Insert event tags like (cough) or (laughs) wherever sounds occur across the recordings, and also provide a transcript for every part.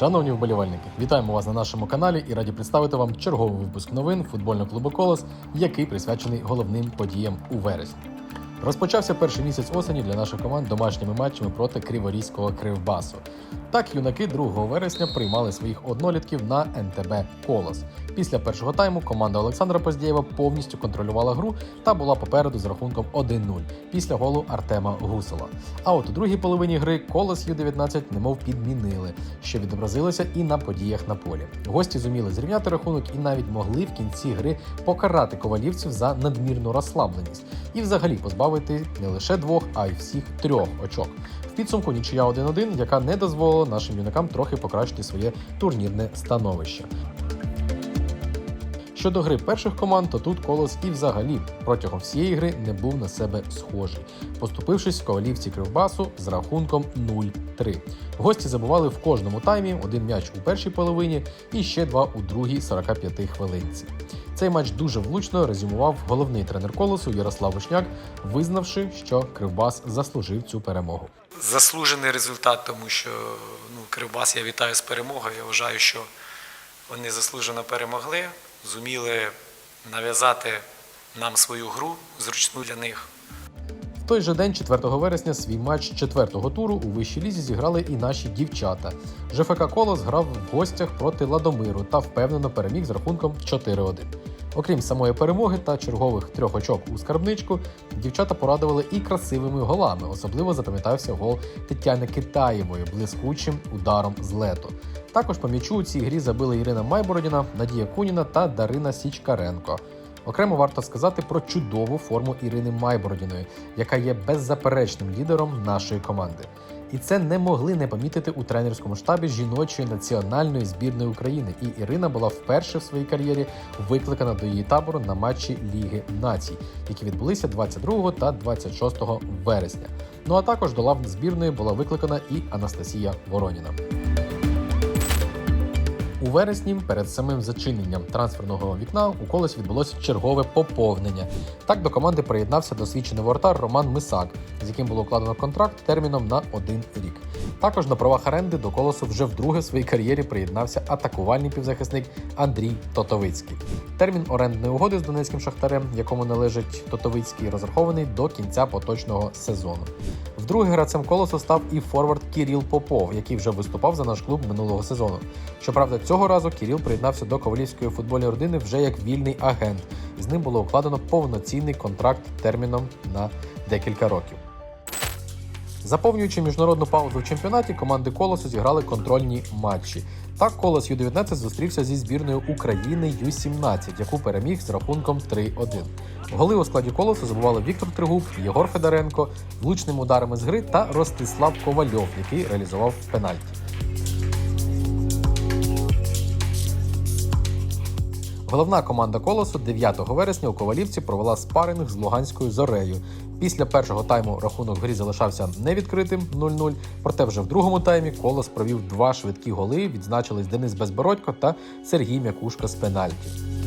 Шановні вболівальники, вітаємо вас на нашому каналі і раді представити вам черговий випуск новин футбольного клубу Колос, який присвячений головним подіям у вересні. Розпочався перший місяць осені для наших команд домашніми матчами проти Криворізького Кривбасу. Так, юнаки 2 вересня приймали своїх однолітків на НТБ Колос. Після першого тайму команда Олександра Поздєєва повністю контролювала гру та була попереду з рахунком 1-0 після голу Артема Гусела. А от у другій половині гри Колос Ю-19 немов підмінили, що відобразилося і на подіях на полі. Гості зуміли зрівняти рахунок і навіть могли в кінці гри покарати ковалівців за надмірну розслабленість і взагалі позбавити не лише двох, а й всіх трьох очок. В підсумку нічия 1-1, яка не дозволила нашим юнакам трохи покращити своє турнірне становище. Щодо гри перших команд, то тут колос і взагалі протягом всієї гри не був на себе схожий, поступившись в ковалівці Кривбасу з рахунком 0-3. Гості забували в кожному таймі один м'яч у першій половині і ще два у другій 45 хвилинці. Цей матч дуже влучно резюмував головний тренер колосу Ярослав Вишняк, визнавши, що Кривбас заслужив цю перемогу. заслужений результат, тому що ну, Кривбас я вітаю з перемогою. Я вважаю, що вони заслужено перемогли, зуміли нав'язати нам свою гру зручну для них. Той же день, 4 вересня, свій матч четвертого туру у вищій лізі зіграли і наші дівчата. ЖФК Колос грав в гостях проти Ладомиру та впевнено переміг з рахунком 4-1. Окрім самої перемоги та чергових трьох очок у скарбничку, дівчата порадували і красивими голами. Особливо запам'ятався гол Тетяни Китаєвої блискучим ударом з лету. Також по м'ячу у цій грі забили Ірина Майбородіна, Надія Куніна та Дарина Січкаренко. Окремо варто сказати про чудову форму Ірини Майбородіної, яка є беззаперечним лідером нашої команди. І це не могли не помітити у тренерському штабі жіночої національної збірної України. І Ірина була вперше в своїй кар'єрі викликана до її табору на матчі Ліги націй, які відбулися 22 та 26 вересня. Ну а також до лав збірної була викликана і Анастасія Вороніна. У вересні перед самим зачиненням трансферного вікна у колесі відбулося чергове поповнення. Так до команди приєднався досвідчений воротар Роман Мисак, з яким було укладено контракт терміном на один рік. Також на правах оренди до колосу вже вдруге в своїй кар'єрі приєднався атакувальний півзахисник Андрій Тотовицький. Термін орендної угоди з донецьким шахтарем, якому належить Тотовицький, розрахований до кінця поточного сезону. Вдруге гравцем колосу став і форвард Кіріл Попов, який вже виступав за наш клуб минулого сезону. Щоправда, цього разу Кіріл приєднався до ковалівської футбольної родини вже як вільний агент, з ним було укладено повноцінний контракт терміном на декілька років. Заповнюючи міжнародну паузу в чемпіонаті, команди Колосу зіграли контрольні матчі. Так, Колос Ю-19 зустрівся зі збірною України Ю-17, яку переміг з рахунком 3-1. Голи у складі колосу забували Віктор Тригуб, Єгор Федоренко, влучними ударами з гри та Ростислав Ковальов, який реалізував пенальті. Головна команда колосу 9 вересня у Ковалівці провела спаринг з Луганською зорею. Після першого тайму рахунок в грі залишався невідкритим 0-0. Проте вже в другому таймі колос провів два швидкі голи. Відзначились Денис Безбородько та Сергій Мякушка з пенальті.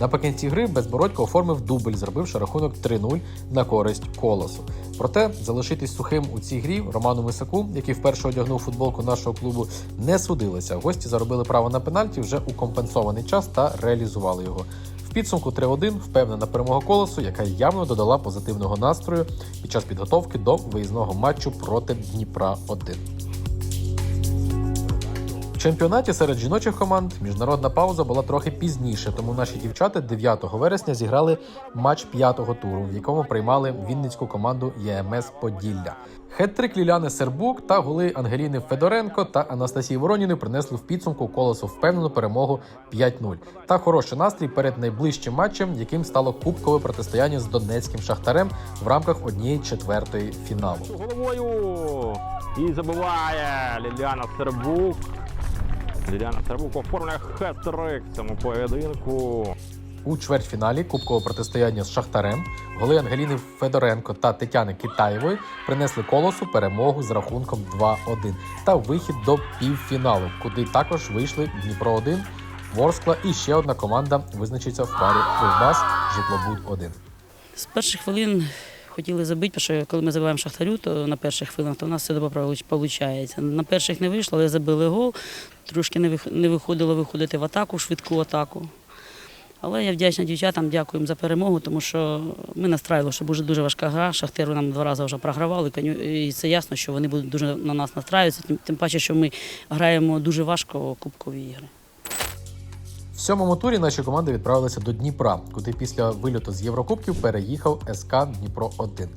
Наприкінці гри Безбородько оформив дубль, зробивши рахунок 3-0 на користь колосу. Проте залишитись сухим у цій грі Роману Мисаку, який вперше одягнув футболку нашого клубу, не судилося. Гості заробили право на пенальті вже у компенсований час та реалізували його. В підсумку 3-1 впевнена перемога колосу, яка явно додала позитивного настрою під час підготовки до виїзного матчу проти Дніпра 1 В чемпіонаті серед жіночих команд міжнародна пауза була трохи пізніше, тому наші дівчата 9 вересня зіграли матч п'ятого туру, в якому приймали вінницьку команду ЄМС Поділля. Хет-трик Ліляни Сербук та голи Ангеліни Федоренко та Анастасії Вороніни принесли в підсумку колесу впевнену перемогу 5-0 та хороший настрій перед найближчим матчем, яким стало кубкове протистояння з донецьким шахтарем в рамках однієї четвертої фіналу. головою і забиває Ліліана Сербук. Ліліана Сербук оформляє хет-трик в цьому поєдинку. У чвертьфіналі кубкового протистояння з Шахтарем голи Ангеліни Федоренко та Тетяни Китаєвої принесли колосу перемогу з рахунком 2-1 та вихід до півфіналу, куди також вийшли Дніпро 1 Ворскла і ще одна команда визначиться в парі Кривбас Житлобуд 1 З перших хвилин хотіли забити, що коли ми забиваємо шахтарю, то на перших хвилинах, то у нас все добре виходить. На перших не вийшло, але забили гол. Трошки не виходило виходити в атаку, в швидку атаку. Але я вдячна дівчатам, дякую їм за перемогу, тому що ми настраювали, що буде дуже важка гра. Шахтеру нам два рази вже програвали, і це ясно, що вони будуть дуже на нас настраюватися. Тим паче, що ми граємо дуже важко кубкові ігри. В сьомому турі наші команди відправилися до Дніпра, куди після вильоту з Єврокубків переїхав СК Дніпро 1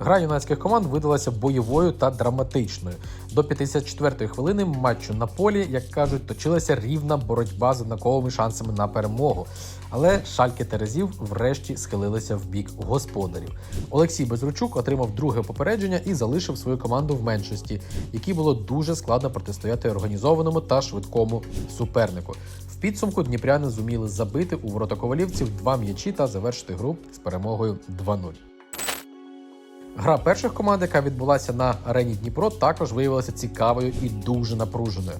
Гра юнацьких команд видалася бойовою та драматичною. До 54-ї хвилини матчу на полі, як кажуть, точилася рівна боротьба з однаковими шансами на перемогу. Але шальки Терезів врешті схилилися в бік господарів. Олексій Безручук отримав друге попередження і залишив свою команду в меншості, якій було дуже складно протистояти організованому та швидкому супернику. В підсумку дніпряни зуміли забити у ворота ковалівців два м'ячі та завершити гру з перемогою 2-0. Гра перших команд, яка відбулася на арені Дніпро, також виявилася цікавою і дуже напруженою.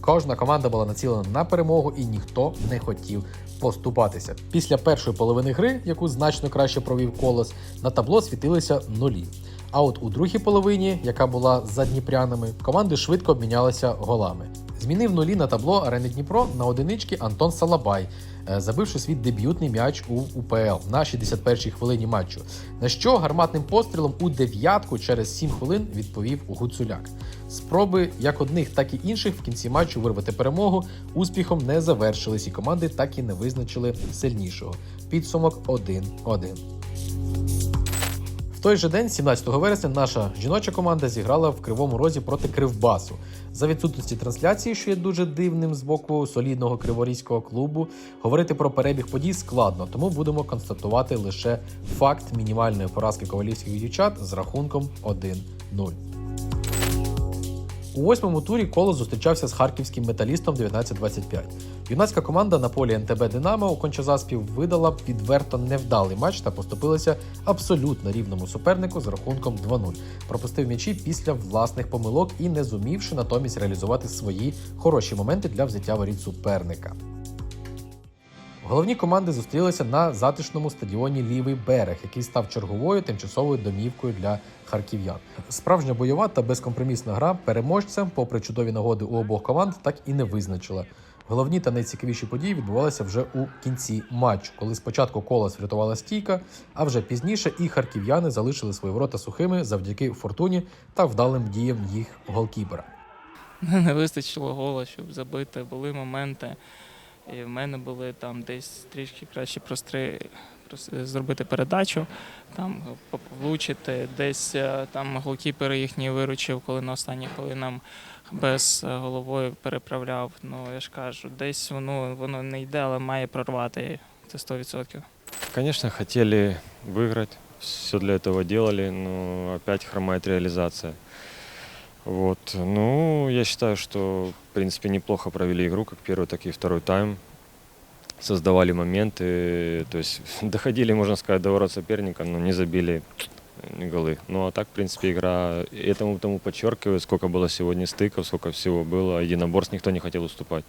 Кожна команда була націлена на перемогу, і ніхто не хотів поступатися. Після першої половини гри, яку значно краще провів колос, на табло світилися нулі. А от у другій половині, яка була за дніпрянами, команди швидко обмінялися голами. Змінив нулі на табло арени Дніпро на одинички Антон Салабай, забивши свій дебютний м'яч у УПЛ на 61-й хвилині матчу. На що гарматним пострілом у дев'ятку через 7 хвилин відповів Гуцуляк. Спроби як одних, так і інших в кінці матчу вирвати перемогу успіхом не завершились, і команди так і не визначили сильнішого. Підсумок 1-1. Той же день, 17 вересня, наша жіноча команда зіграла в Кривому Розі проти Кривбасу. За відсутності трансляції, що є дуже дивним з боку солідного криворізького клубу, говорити про перебіг подій складно, тому будемо констатувати лише факт мінімальної поразки ковалівських дівчат з рахунком 1-0. У восьмому турі коло зустрічався з харківським металістом 19-25. Юнацька команда на полі НТБ Динамо у Кончазаспів видала відверто невдалий матч та поступилася абсолютно рівному супернику з рахунком 2-0. Пропустив м'ячі після власних помилок і не зумівши натомість реалізувати свої хороші моменти для взяття воріт суперника. Головні команди зустрілися на затишному стадіоні Лівий берег, який став черговою тимчасовою домівкою для харків'ян. Справжня бойова та безкомпромісна гра переможця, попри чудові нагоди у обох команд, так і не визначила. Головні та найцікавіші події відбувалися вже у кінці матчу, коли спочатку колос врятувала стійка, а вже пізніше і харків'яни залишили свої ворота сухими завдяки фортуні та вдалим діям їх голкіпера. (laughs) Не вистачило гола, щоб забити. Були моменти. І в мене були там десь трішки краще простри, прос- зробити передачу, там влучити. Десь е, там голкіпер їхній виручив, коли на останніх хвилинам без е, головою переправляв. Ну я ж кажу, десь воно, воно не йде, але має прорвати. Це 100%. Конечно, хотели выиграть, все для этого делали, но опять хромает реализация. Вот. Ну, я считаю, что, в принципе, неплохо провели игру, как первый, так и второй тайм. Создавали моменты, то есть (laughs) доходили, можно сказать, до ворот соперника, но не забили голы. Ну, а так, в принципе, игра этому тому подчеркивает, сколько было сегодня стыков, сколько всего было. Единоборств никто не хотел уступать.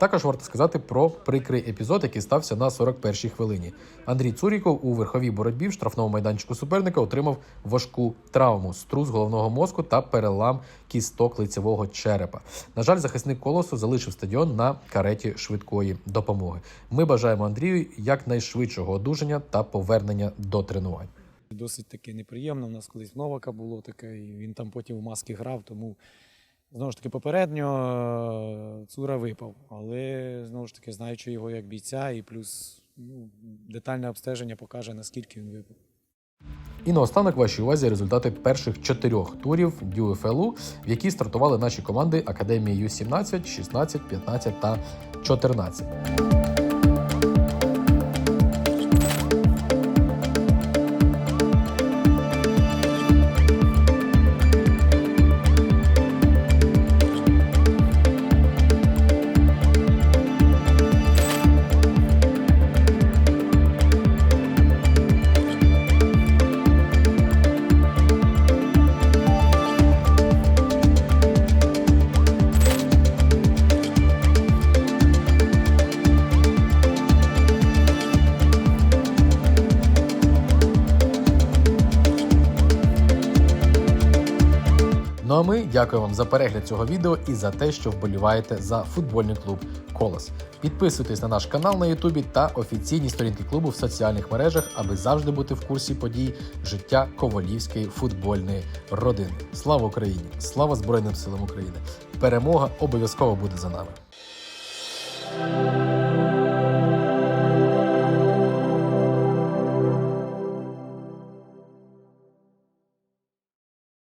Також варто сказати про прикрий епізод, який стався на 41-й хвилині. Андрій Цуріков у верховій боротьбі в штрафному майданчику суперника отримав важку травму, струс головного мозку та перелам кісток лицевого черепа. На жаль, захисник колосу залишив стадіон на кареті швидкої допомоги. Ми бажаємо Андрію якнайшвидшого одужання та повернення до тренувань. Досить таки неприємно. У нас колись в Новака було таке, і він там потім у маски грав, тому знову ж таки попередньо е, Цура випав. Але знову ж таки, знаючи його як бійця, і плюс ну, детальне обстеження покаже, наскільки він випав. І наостанок вашій увазі результати перших чотирьох турів ДЮФЛУ, в які стартували наші команди Академії Ю-17, 16, 15 та 14. А ми дякуємо вам за перегляд цього відео і за те, що вболіваєте за футбольний клуб Колос. Підписуйтесь на наш канал на Ютубі та офіційні сторінки клубу в соціальних мережах, аби завжди бути в курсі подій життя ковалівської футбольної родини. Слава Україні! Слава Збройним силам України! Перемога обов'язково буде за нами.